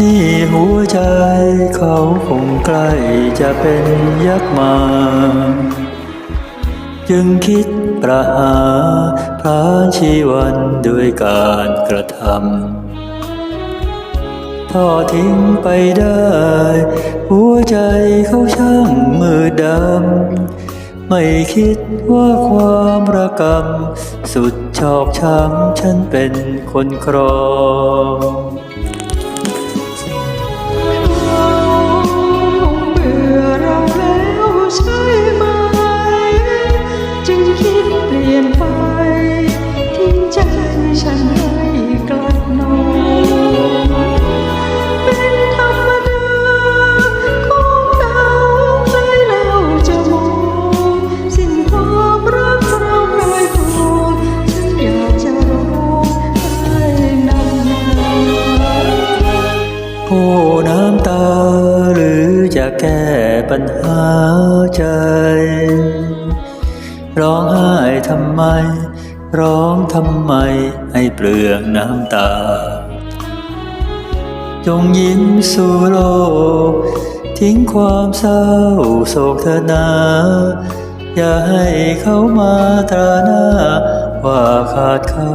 นี่หัวใจเขาคงใกล้จะเป็นยักษ์มา จึงคิดประหาพราชีวันด้วยการกระทำทอดทิ้งไปได้ หัวใจเขาช่างมืดดำ ไม่คิดว่าความระกำสุดชอกช้ำฉันเป็นคนครอง น้ำตา หรือจะแก้ปัญหาใจ ร้องไห้ทำไม ร้องทำไมให้เปลืองน้ำตา จงยิ้มสู่โลก ทิ้งความเศร้าโศกเถอนา อย่าให้เขามาตราหน้า ว่าขาดเขา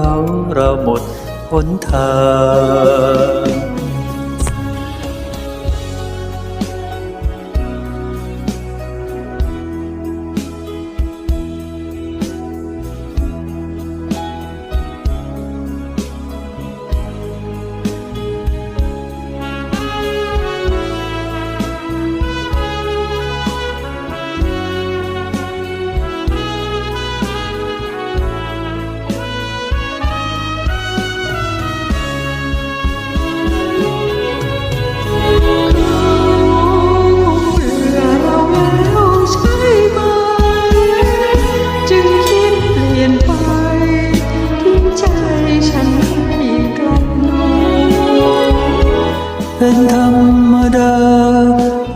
เราหมดหนทาง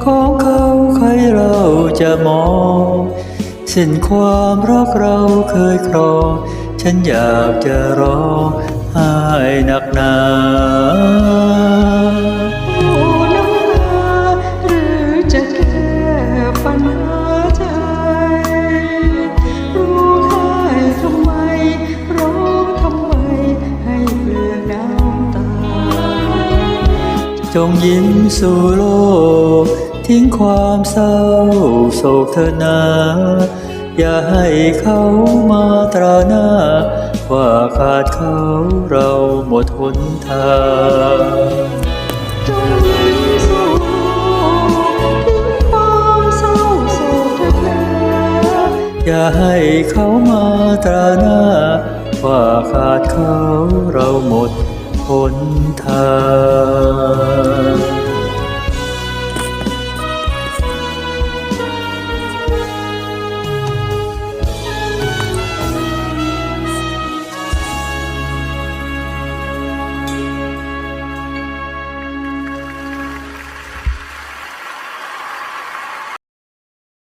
ของเขาใครเราจะมองสิ้นความรักเราเคยครอง ฉันอยากจะร้องไห้หนักหนาโอ้น้ำตาหรือจะแก้ปัญหาใจรู้คายทำไมร้องทำไมให้เปลือกน้ำตาจงยิ้มสู่โลก ทิ้งความเศร้าโศกเถอนา อย่าให้เขามาตราหน้า ว่าขาดเขาเราหมดหนทางจงยิ้มสู่ทิ้งความเศร้าโศกเถินา อย่าให้เขามาตราหน้า ว่าขาดเขาเราหมดหนทาง